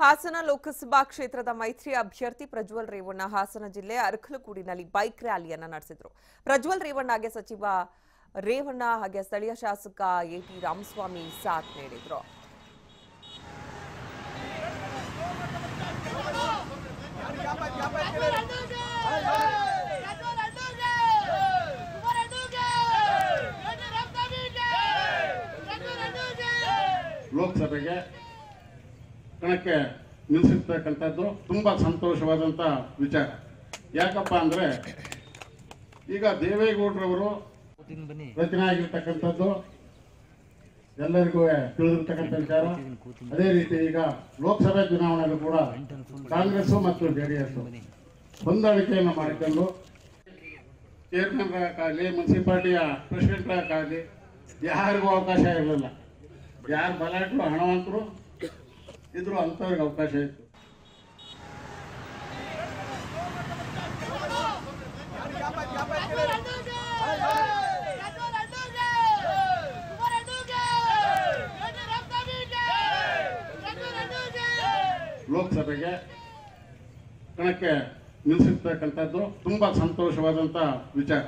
ಹಾಸನ ಲೋಕಸಭಾ ಕ್ಷೇತ್ರದ ಮೈತ್ರಿ ಅಭ್ಯರ್ಥಿ ಪ್ರಜ್ವಲ್ ರೇವಣ್ಣ ಹಾಸನ ಜಿಲ್ಲೆ ಅರ್ಕಲಗೂಡಿನಲ್ಲಿ ಬೈಕ್ ರ್ಯಾಲಿಯನ್ನ ನಡೆಸಿದ್ರು. ಪ್ರಜ್ವಲ್ ರೇವಣ್ಣಗೆ ಸಚಿವ ರೇವಣ್ಣ ಹಾಗೆ ಸ್ಥಳೀಯ ಶಾಸಕ ಎಟಿ ರಾಮಸ್ವಾಮಿ ಸಾಥ್ ನೀಡಿದ್ರು. ಲೋಕಸಭೆಗೆ ಕಣಕ್ಕೆ ನಿಲ್ಲಿಸಿರ್ತಕ್ಕಂಥದ್ದು ತುಂಬ ಸಂತೋಷವಾದಂಥ ವಿಚಾರ. ಯಾಕಪ್ಪ ಅಂದರೆ ಈಗ ದೇವೇಗೌಡರವರು ರಚನೆ ಆಗಿರ್ತಕ್ಕಂಥದ್ದು ಎಲ್ಲರಿಗೂ ತಿಳಿದಿರ್ತಕ್ಕಂಥ ವಿಚಾರ. ಅದೇ ರೀತಿ ಈಗ ಲೋಕಸಭೆ ಚುನಾವಣೆಯಲ್ಲೂ ಕೂಡ ಕಾಂಗ್ರೆಸ್ ಮತ್ತು ಜೆ ಡಿ ಎಸ್ ಹೊಂದಾಣಿಕೆಯನ್ನು ಮಾಡಿಕೊಂಡು ಚೇರ್ಮನ್ ಆಗಲಿ ಮುನ್ಸಿಪಾಲ್ಟಿಯ ಪ್ರೆಸಿಡೆಂಟ್ ಆಗಲಿ ಯಾರಿಗೂ ಅವಕಾಶ ಇರಲಿಲ್ಲ. ಯಾರು ಬಲಾಟರು, ಹಣವಂತರು ಇದ್ರು ಅಂಥವ್ರಿಗೆ ಅವಕಾಶ ಇತ್ತು. ಲೋಕಸಭೆಗೆ ಕಣಕ್ಕೆ ನಿಲ್ಲಿಸಿರ್ತಕ್ಕಂಥದ್ದು ತುಂಬ ಸಂತೋಷವಾದಂಥ ವಿಚಾರ.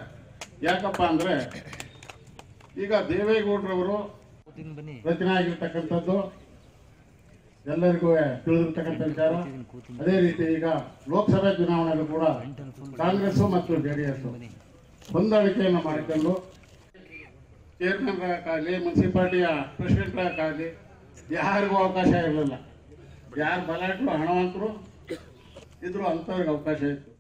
ಯಾಕಪ್ಪ ಅಂದರೆ ಈಗ ದೇವೇಗೌಡರವರು ರಚನೆ ಆಗಿರ್ತಕ್ಕಂಥದ್ದು ಎಲ್ಲರಿಗೂ ತಿಳಿದಿರ್ತಕ್ಕಂಥ ವಿಚಾರ. ಅದೇ ರೀತಿ ಈಗ ಲೋಕಸಭೆ ಚುನಾವಣೆಯಲ್ಲೂ ಕೂಡ ಕಾಂಗ್ರೆಸ್ ಮತ್ತು ಜೆ ಡಿ ಎಸ್ ಹೊಂದಾಣಿಕೆಯನ್ನು ಮಾಡಿಕೊಂಡು ಚೇರ್ಮನ್ ಆಗಲಿ ಮುನ್ಸಿಪಾಲ್ಟಿಯ ಪ್ರೆಸಿಡೆಂಟ್ ಆಗಲಿ ಯಾರಿಗೂ ಅವಕಾಶ ಇರಲಿಲ್ಲ. ಯಾರು ಬಲಾಟರು ಹಣವಂತರು ಇದ್ರೂ ಅಂಥವ್ರಿಗೆ ಅವಕಾಶ ಇತ್ತು.